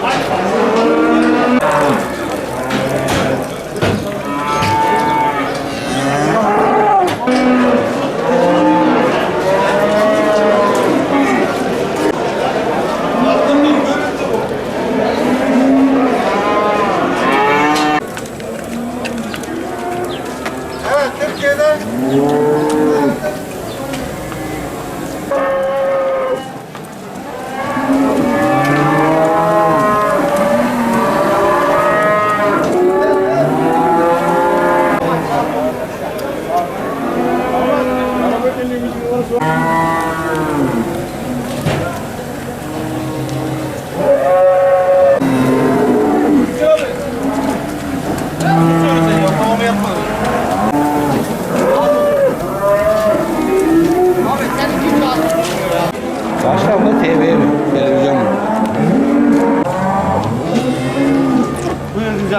ไปไป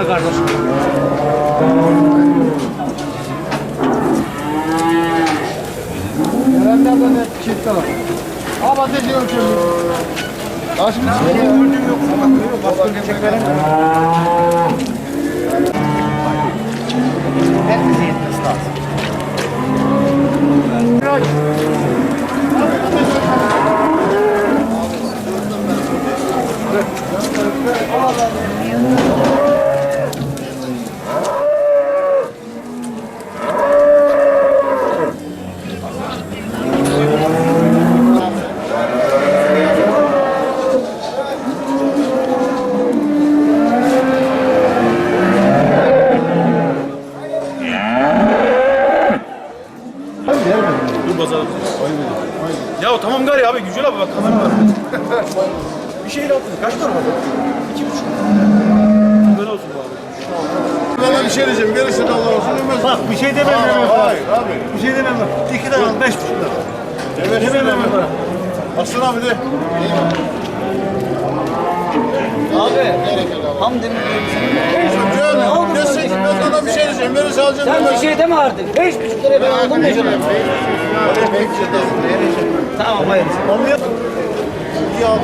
Güzel kardeşim. Gelenlerden hep çift taraf. Abi ateş ölçüyorum. Başka bir şey gördüğüm yok. Başka bir şey verin. Bize yetmesi lazım. Dur abi Yücel abi bak kamera var. bir şeyle attın. Kaç para var? İki buçuk. Böyle olsun bu abi. Ben bir şey diyeceğim. Verirsin Allah olsun. Demez. Bak bir şey demem Hayır, demem. hayır abi. Bir şey demem bak. İki tane al, beş buçuk lira. Evet. Demem demem bana. Aslan abi de. Canım, destek, ben sana bir şey diyeceğim. Verirse alacağım. Sen bir şey deme artık. Beş buçuk liraya ben aldım ne canım? Tamam hayır. Devam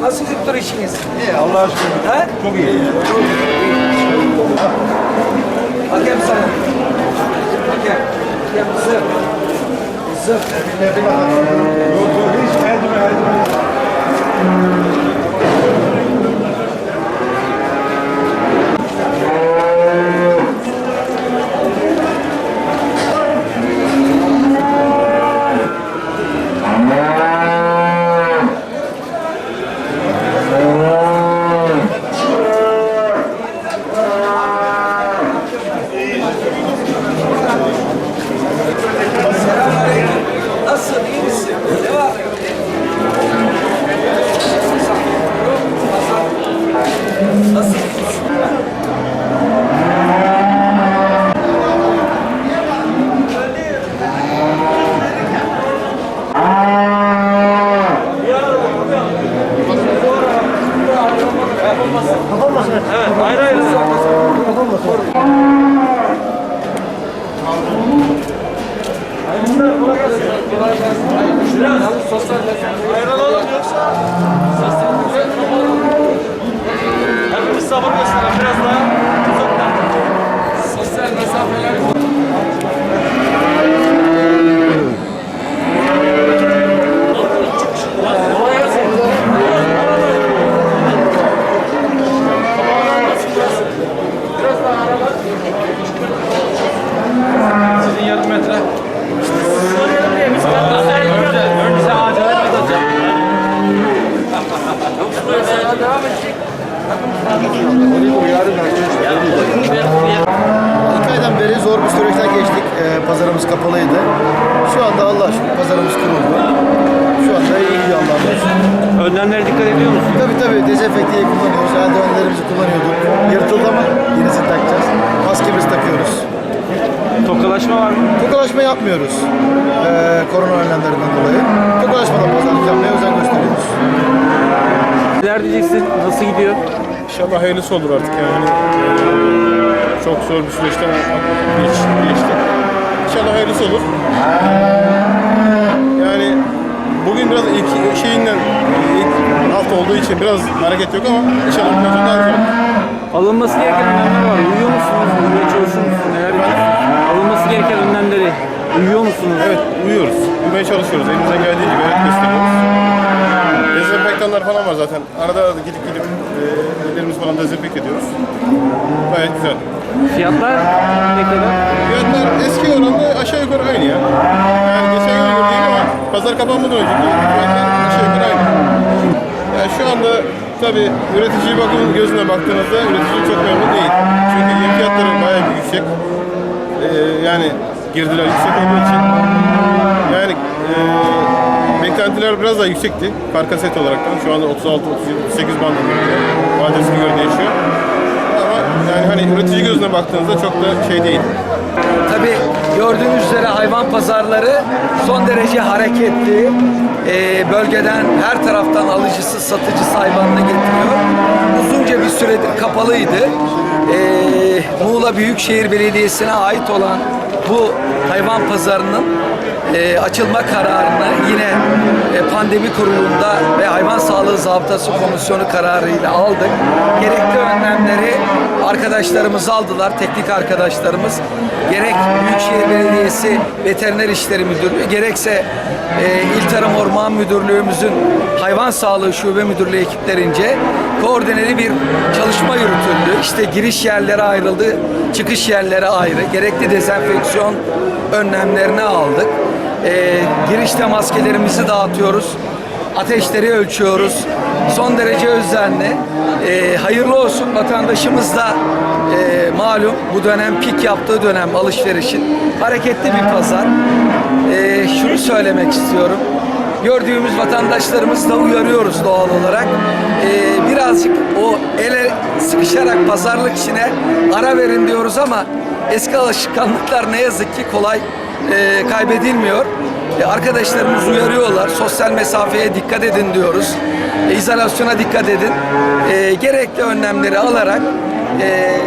Nasıl gidiyor işiniz? İyi Allah'a şükür. He? Çok iyi. Hakem sana. Hakem. Hakem kızım. Kızım. Yok yok hiç eldime eldime. 썼어 daha devam edecek. İki aydan beri zor bir süreçten geçtik. Ee, pazarımız kapalıydı. Şu anda Allah aşkına pazarımız kuruldu. Şu anda iyi bir anlamdayız. Önlemlere dikkat ediyor musun? Tabii tabii dezenfekteyi kullanıyoruz. Eldivenlerimizi kullanıyorduk. Yırtıldı ama yenisini takacağız. Maskemizi takıyoruz. Tokalaşma var mı? Tokalaşma yapmıyoruz. Ee, korona önlemlerinden dolayı. Tokalaşmadan pazarlık yapmaya özen gösteriyoruz. Neler diyeceksin? Nasıl gidiyor? İnşallah hayırlısı olur artık yani. Ee, çok zor bir süreçten geç, geçtik. İnşallah hayırlısı olur. Yani bugün biraz ilk şeyinden ilk hafta olduğu için biraz hareket yok ama inşallah sonra daha güzel olur. Alınması gereken önlemler var. Uyuyor musunuz? Uyumaya çalışıyor musunuz? Neler yapıyorsunuz? Alınması gereken önlemleri uyuyor musunuz? Evet uyuyoruz. Uyumaya çalışıyoruz. Elimizden geldiği gibi evet gösteriyoruz. Dezenfektanlar falan var zaten. Arada arada gidip gidip e, ellerimizi falan dezenfekte ediyoruz. Gayet güzel. Fiyatlar ne kadar? Fiyatlar eski oranla aşağı yukarı aynı ya. Yani geçen yıl göre değil ama pazar kapanmadan önceki fiyatlar aşağı yukarı aynı. Yani şu anda tabi üretici bakım gözüne baktığınızda üretici çok memnun değil. Çünkü yem fiyatları bayağı bir yüksek. Ee, yani girdiler yüksek olduğu için. Yani e, beklentiler biraz daha yüksekti. Karkaset olaraktan. Şu anda 36, 37, 38 bandında. Vadesine göre değişiyor. Ama yani hani üretici gözüne baktığınızda çok da şey değil. Tabii gördüğünüz üzere hayvan pazarları son derece hareketli. Ee, bölgeden her taraftan alıcısı, satıcısı hayvanını getiriyor. Uzunca bir süredir kapalıydı. Ee, Muğla Büyükşehir Belediyesi'ne ait olan bu hayvan pazarının e, açılma kararını yine e, pandemi kurulunda ve hayvan sağlığı zabıtası komisyonu kararıyla aldık. Gerekli önlemleri arkadaşlarımız aldılar, teknik arkadaşlarımız. Gerek Büyükşehir Belediyesi Veteriner İşleri Müdürlüğü, gerekse e, İl Tarım Orman Müdürlüğümüzün Hayvan Sağlığı Şube Müdürlüğü ekiplerince koordineli bir çalışma yürütüldü. İşte giriş yerleri ayrıldı, çıkış yerleri ayrı. Gerekli dezenfeksiyon önlemlerini aldık. Ee, girişte maskelerimizi dağıtıyoruz. Ateşleri ölçüyoruz. Son derece özenli. Ee, hayırlı olsun vatandaşımız da e, malum bu dönem pik yaptığı dönem alışverişin hareketli bir pazar. Ee, şunu söylemek istiyorum. Gördüğümüz vatandaşlarımızı da uyarıyoruz doğal olarak. Ee, birazcık o ele sıkışarak pazarlık işine ara verin diyoruz ama eski alışkanlıklar ne yazık ki kolay e, kaybedilmiyor. E, arkadaşlarımız uyarıyorlar. Sosyal mesafeye dikkat edin diyoruz. E, izolasyona dikkat edin. E, gerekli önlemleri alarak e.